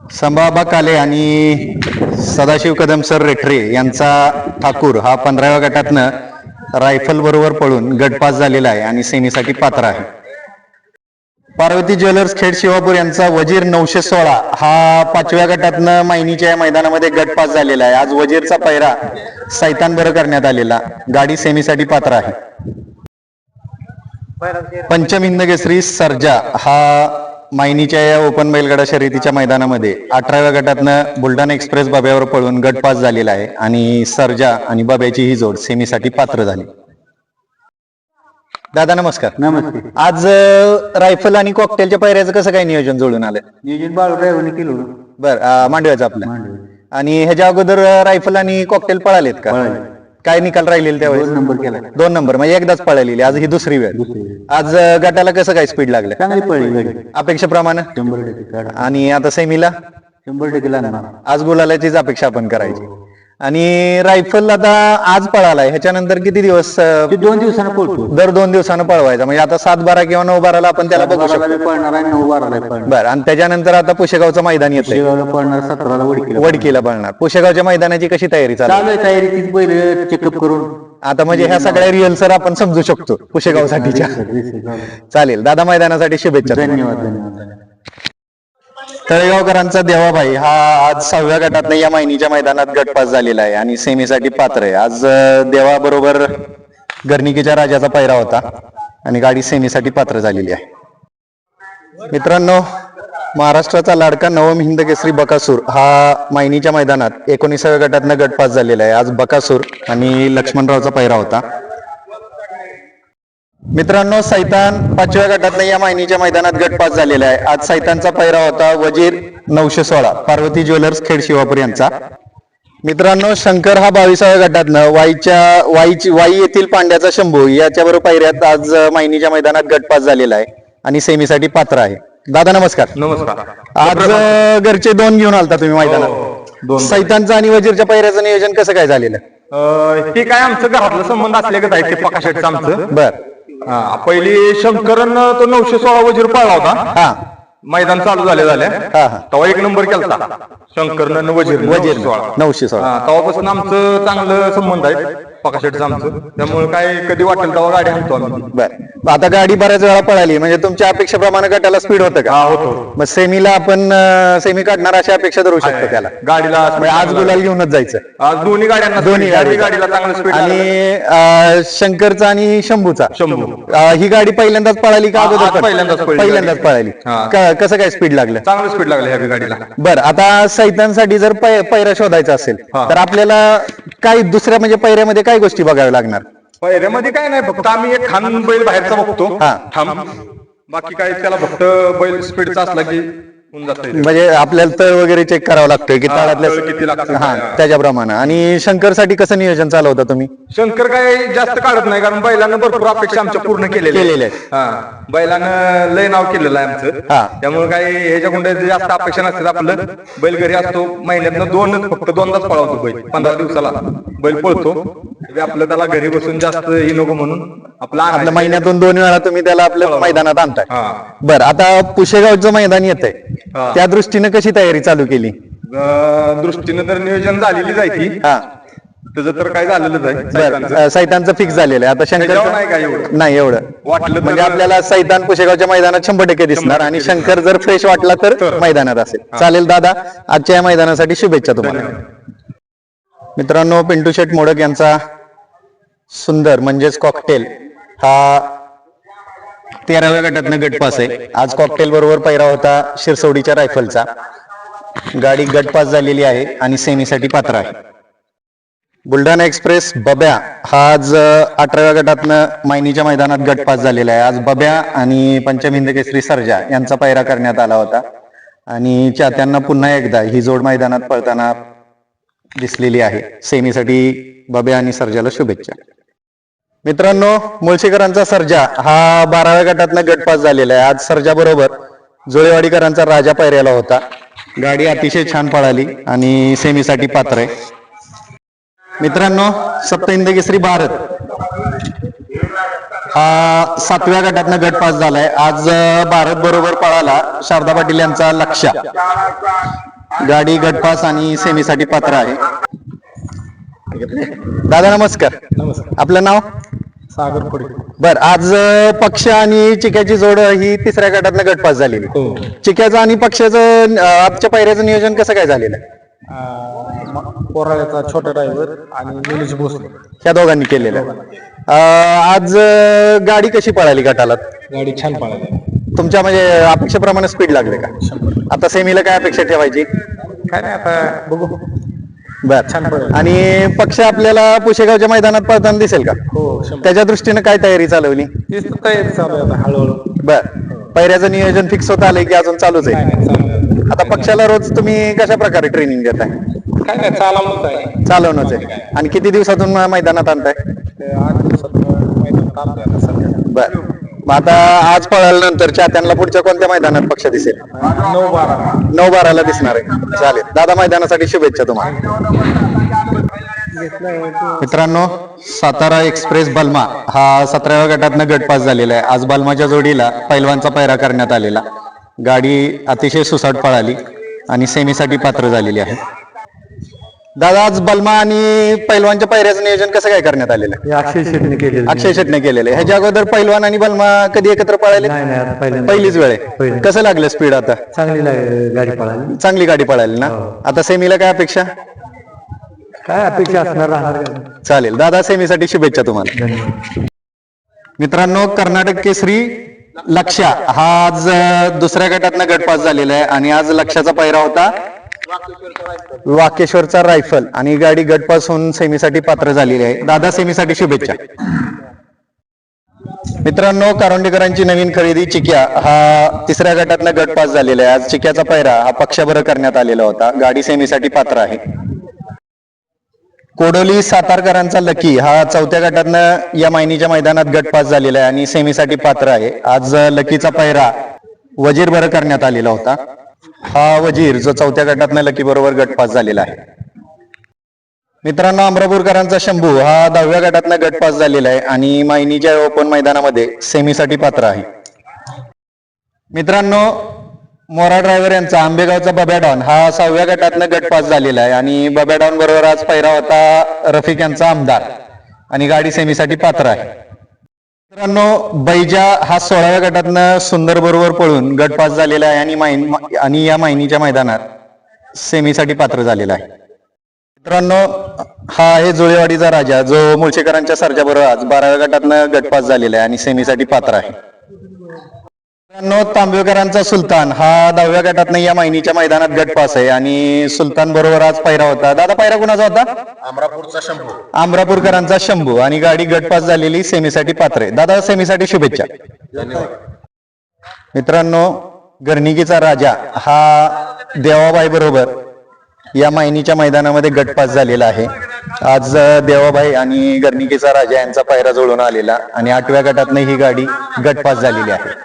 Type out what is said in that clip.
संभाबा काले आणि सदाशिव कदम सर रेठरे यांचा ठाकूर हा पंधराव्या गटातनं रायफल बरोबर पळून गट पास झालेला आहे आणि सेमीसाठी पात्र आहे. पार्वती ज्वेलर्स खेड शिवापूर यांचा वजीर नऊशे सोळा हा पाचव्या गटातनं मायनीच्या मैदानामध्ये गट पास झालेला आहे. आज वजीरचा पैरा सैतान बरं करण्यात आलेला. गाडी सेमीसाठी पात्र आहे. पंचम हिंद केसरी सर्जा हा मायनीच्या या ओपन बैलगाडा शर्यतीच्या मैदानामध्ये अठराव्या गटातनं बुलढाणा एक्सप्रेस बाब्यावर पळून गट पास झालेला आहे आणि सर्जा आणि बाब्याची ही जोड सेमीसाठी पात्र झाली दादा नमस्कार नमस्ते आज अं, रायफल आणि कॉकटेलच्या पायऱ्याचं कसं काय नियोजन जुळून आलं नियोजन बाळू ड्रायव्हरने केलं. बर मांडव्याचं आपलं मांडवे. आणि ह्याच्या अगोदर अं, रायफल आणि कॉकटेल पळालेत का पळाले. काय निकाल राहिलेले त्यावेळेस? दोन नंबर केला. दोन नंबर म्हणजे एकदाच पळालेली. आज ही दुसरी वेळ. आज गटाला कसं काय स्पीड लागलं? चांगली पळली गाडी. अपेक्षेप्रमाणे? शंभर टक्के काढा. आणि आता सेमीला? शंभर टक्के लागणार. आज गुलालाचीच अपेक्षा आपण करायची. आणि रायफल आता आज पळालाय. ह्याच्यानंतर किती दिवस अं, ते दोन दिवसानं पळतो दर दोन दिवसानं पळवायचा. म्हणजे आता सात बारा किंवा नऊ बाराला आपण त्याला बघू शकतो बाराला पळणार आहे नऊ बाराला पळणार. बरं आणि त्याच्यानंतर आता पुशेगावचं मैदान येतंय. शेगावला पळणार सतराला वडकीला वडकीला पळणार. पुशेगावच्या मैदानाची कशी तयारी चालू चालू आहे तयारी तीच बैल चेकअप करून. आता म्हणजे ह्या सगळ्या रिअल सर आपण समजू शकतो पुशेगावसाठीच्या. चालेल. दादा मैदानासाठी शुभेच्छा धन्यवाद धन्यवाद. तळेगावकरांचा देवाभाई हा आज सहाव्या गटात या महिनीच्या मैदानात गटपास झालेला आहे आणि सेमीसाठी पात्र आहे. आज देवा देवाबरोबर गर्निकीच्या राजाचा पैरा होता आणि गाडी सेमीसाठी पात्र झालेली आहे. मित्रांनो महाराष्ट्राचा लाडका नवम हिंद केसरी बकासूर हा मायनीच्या मैदानात एकोणीसाव्या गटातनं गटपास झालेला आहे. आज बकासूर आणि लक्ष्मणरावचा पैरा होता. मित्रांनो सैतान पाचव्या गटातनं या मायनीच्या मैदानात गटपास झालेला आहे. आज सैतानचा पैरा होता वजीर नऊशे सोळा पार्वती ज्वेलर्स खेड शिवापूर यांचा. मित्रांनो शंकर हा बावीसाव्या गटातनं वाईच्या वाईची वाई येथील पांड्याचा शंभू याच्याबरोबर पैऱ्यात आज मायनीच्या मैदानात गटपास झालेला आहे आणि सेमीसाठी पात्र आहे. दादा नमस्कार. नमस्कार. आज अं, घरचे दोन घेऊन आलता तुम्ही मैदानात. दोन सैतानचं आणि वजीरच्या पैऱ्याचं नियोजन कसं काय झालेलं? अं, ते काय आमचं घरातलं संबंध असले आहे ते पकाशेटचं आमचं. बर. हा, पहिली शंकरन तो नऊशे सोळा वजीर पाळला होता. हा. मैदान चालू झाले झाले. हा हा. तेव्हा एक नंबर केलता. शंकरन वजीर वजीर सोळा. नऊशे सोळा. हा, तेव्हापासून आमचं चांगलं संबंध आहे. पकाशेटचं आमचं त्यामुळे काय कधी वाटेल तेव्हा गाडी आणतो आम्ही. बर. आता गाडी बऱ्याच वेळा पळाली. म्हणजे तुमच्या अपेक्षेप्रमाणे गटाला स्पीड होतं का? हा होतो मग सेमीला आपण सेमी काढणार अशी अपेक्षा धरू शकतो त्याला? गाडीला म्हणजे आज गुलाल घेऊनच जायचं. आज दोन्ही गाड्यांना दोन्ही speed. गाडी. गाडीला चांगलं स्पीड आणि अं, शंकरचा आणि शंभूचा. शंभू. अं, ही गाडी पहिल्यांदाच पळाली का हा, अगोदर आज पण? पहिल्यांदाच पळली पहिल्यांदाच. पळाली. हा. क- कसं काय स्पीड लागलं? चांगलं स्पीड लागलं ह्या गाडीला. बर आता सैतांसाठी जर पै- पैरा शोधायचा असेल हा. तर आपल्याला काय दुसऱ्या म्हणजे पैऱ्यामध्ये काय गोष्टी बघाव्या लागणार. पहिऱ्यामध्ये काय नाही फक्त आम्ही एक खान बैल बाहेरचा बघतो. हा. थांब. बाकी काय त्याला फक्त बैल स्पीडचा असला की होऊन जात म्हणजे आपल्याला तळ वगैरे चेक करावं लागतोय की तळातल्या तळ किती लागतं हा काय? त्याच्याप्रमाणे. आणि शंकरसाठी कसं नियोजन चालवता तुम्ही? शंकर काय जास्त काढत नाही कारण बैलानं भरपूर अपेक्षा आमच्या पूर्ण केलेल्या केलेल्या आहेत. हा बैलानं लय नाव केलेलं आहे आमचं. हा. त्यामुळे काय ह्याच्याकडे जास्त अपेक्षा नसतात आपलं. बैल घरी असतो महिन्यातनं दोनच फक्त दोनदाच पळवतो बैल पंधरा दिवसाला. बैल पळतो. म्हणजे आपलं त्याला घरी बसून जास्त ही नको म्हणून आपला आपल्या महिन्यातून दोन वेळा तुम्ही त्याला आपल्या मैदानात आणताय. हा. बर आता पुशेगावचं मैदान येत हा. आहे त्या दृष्टीने कशी तयारी चालू केली? अं, दृष्टीनं तर नियोजन आहे ती. हा. त्याचं तर काय झालेलंच आहे. बर सैतानचं. अं, सैतानचं फिक्स झालेलं आहे. आता त्याच्यावर नाही काय शंकर एवढं. नाही एवढं. वाटलं तर- म्हणजे आपल्याला सैतान पुशेगावच्या मैदानात शंभर टक्के दिसणार आणि शंकर जर फ्रेश वाटला तर मैदानात असेल. चालेल दादा. आजच्या या मैदानासाठी शुभेच्छा तुम्हाला. मित्रांनो पिंटू शेठ मोडक यांचा सुंदर म्हणजेच कॉकटेल हा तेराव्या गटातनं गटपास आहे. आज कॉकटेल बरोबर पैरा होता शिरसोडीच्या रायफलचा. गाडी गटपास झालेली आहे आणि सेमीसाठी पात्र आहे. बुलढाणा एक्सप्रेस बब्या हा आज अठराव्या गटातनं मायनीच्या मैदानात गटपास झालेला आहे. आज बब्या आणि पंचमिंद केसरी सर्जा यांचा पैरा करण्यात आला होता. आणि चाहत्यांना पुन्हा एकदा ही जोड मैदानात पळताना दिसलेली आहे. सेमीसाठी बबे आणि सर्जाला शुभेच्छा. मित्रांनो मुळशीकरांचा सर्जा हा बाराव्या गटातनं गटपास झालेला आहे. आज सर्जा बरोबर जोळेवाडीकरांचा राजा पैऱ्याला होता. गाडी अतिशय छान पळाली आणि सेमीसाठी पात्र आहे. मित्रांनो सप्तहिंद केसरी भारत हा सातव्या गटातनं गट पास झालाय. आज भारत बरोबर पळाला शारदा पाटील यांचा लक्ष गाडी गटपास आणि सेमीसाठी पात्र आहे. दादा नमस्कार. नमस्कार. आपलं नाव? सागर पुढे बर आज पक्ष आणि चिक्याची जोड ही तिसऱ्या गटातनं गटपास झालेली. हो. चिक्याचं आणि पक्षाचं आजच्या पायऱ्याचं नियोजन कसं काय झालेलं आहे? पोराळ्याचा छोटा ड्रायव्हर आणि निलेश भोसले. ह्या दोघांनी केलेलं. आज गाडी कशी पळाली गटाला? गाडी छान पळाली. तुमच्या म्हणजे अपेक्षेप्रमाणे स्पीड लागले का? आता सेमीला काय अपेक्षा ठेवायची? काय नाही आता बघू. बर. आणि पक्ष आपल्याला पुशेगावच्या मैदानात पळताना दिसेल का? हो त्याच्या दृष्टीने काय तयारी चालवली? तयारी चालू आहे आता हळूहळू. बर. पैऱ्याचं नियोजन फिक्स होत आलंय की अजून चालूच आहे? आता. पक्षाला रोज तुम्ही कशा प्रकारे ट्रेनिंग देताय काय नाही आहे. चालवणच आहे. आणि किती दिवसातून मैदानात आणताय? बर. मग आता आज पळाल्यानंतर चात्यांना पुढच्या कोणत्या मैदानात पक्ष दिसेल? नऊ बारा नऊ बाराला दिसणार आहे. चालेल. दादा मैदानासाठी शुभेच्छा तुम्हाला. मित्रांनो सातारा एक्सप्रेस बलमा हा सतराव्या गटातनं गटपास झालेला आहे. आज बलमाच्या जोडीला पैलवानचा पैरा करण्यात आलेला. गाडी अतिशय सुसाट पळाली आणि सेमीसाठी पात्र झालेली आहे. दादा आज बलमा आणि पैलवानच्या पैऱ्याचं नियोजन कसं काय करण्यात आलेलं? आहे हे अक्षय शेटने केलेलं. अक्षय शेटने केलेलं. आहे ह्याच्या अगोदर पैलवान आणि बलमा कधी एकत्र पळाले नाही नाही आता पहिल्यांदा. पहिलीच वेळ आहे. पहिल्यांदा. कसं लागलं स्पीड आता? चांगली लाग- गाडी पळाली. चांगली गाडी पळाली ना? आता सेमीला काय अपेक्षा? काय अपेक्षा असणार राहणार का? चालेल. दादा सेमीसाठी शुभेच्छा तुम्हाला. धन्यवाद. मित्रांनो कर्नाटक केसरी लक्ष्या. हा आज अं, दुसऱ्या गटातनं गटपास झालेला आहे आणि आज लक्ष्याचा पैरा होता वाकेश्वरचा रायफल आणि गाडी गटपास होऊन सेमीसाठी पात्र झालेली आहे. दादा सेमीसाठी शुभेच्छा. मित्रांनो कारोंडेकरांची नवीन खरेदी चिक्या. हा तिसऱ्या गटातनं गटपास झालेला आहे. आज चिक्याचा पायरा हा पक्षभर करण्यात आलेला होता. गाडी सेमीसाठी पात्र आहे. कोडोली सातारकरांचा लकी हा चौथ्या गटातनं या मायनीच्या मैदानात गटपास झालेला आहे आणि सेमीसाठी पात्र आहे. आज लकीचा पायरा वजीरभर करण्यात आलेला होता. हा वजीर जो चौथ्या गटातनं लकी बरोबर गटपास झालेला आहे. मित्रांनो अमरापूरकरांचा शंभू हा दहाव्या गटातनं गटपास झालेला आहे आणि मायनीच्या ओपन मैदानामध्ये सेमीसाठी पात्र आहे. मित्रांनो मोरा ड्रायव्हर यांचा आंबेगावचा बब्याडॉन हा सहाव्या गटातनं गटपास झालेला आहे आणि बब्याडॉन बरोबर आज पहिरा होता रफिक यांचा आमदार आणि गाडी सेमीसाठी पात्र आहे. मित्रांनो बैजा हा सोळाव्या गटातनं सुंदर बरोबर पळून गटपास झालेला आहे आणि आणि या मायनीच्या मैदानात सेमीसाठी पात्र झालेला आहे. मित्रांनो हा आहे जुळेवाडीचा राजा जो मुळशेकरांच्या सरच्या बरोबर आज बाराव्या गटातनं गटपास झालेला आहे आणि सेमीसाठी पात्र आहे. तांबेकरांचा सुलतान. हा दहाव्या गटातनं या मायनीच्या मैदानात गटपास आहे आणि सुलतान बरोबर आज पैरा होता. दादा पैरा कुणाचा होता? अमरापूरचा शंभू. अमरापूरकरांचा शंभू. आणि गाडी गटपास झालेली सेमीसाठी पात्र. आहे दादा सेमीसाठी शुभेच्छा. मित्रांनो गर्निकीचा राजा हा देवाबाई बरोबर या मायनीच्या मैदानामध्ये गटपास झालेला आहे. आज देवाबाई आणि गर्निकीचा राजा यांचा पायरा जुळून आलेला आणि आठव्या गटातनं ही गाडी गटपास झालेली आहे.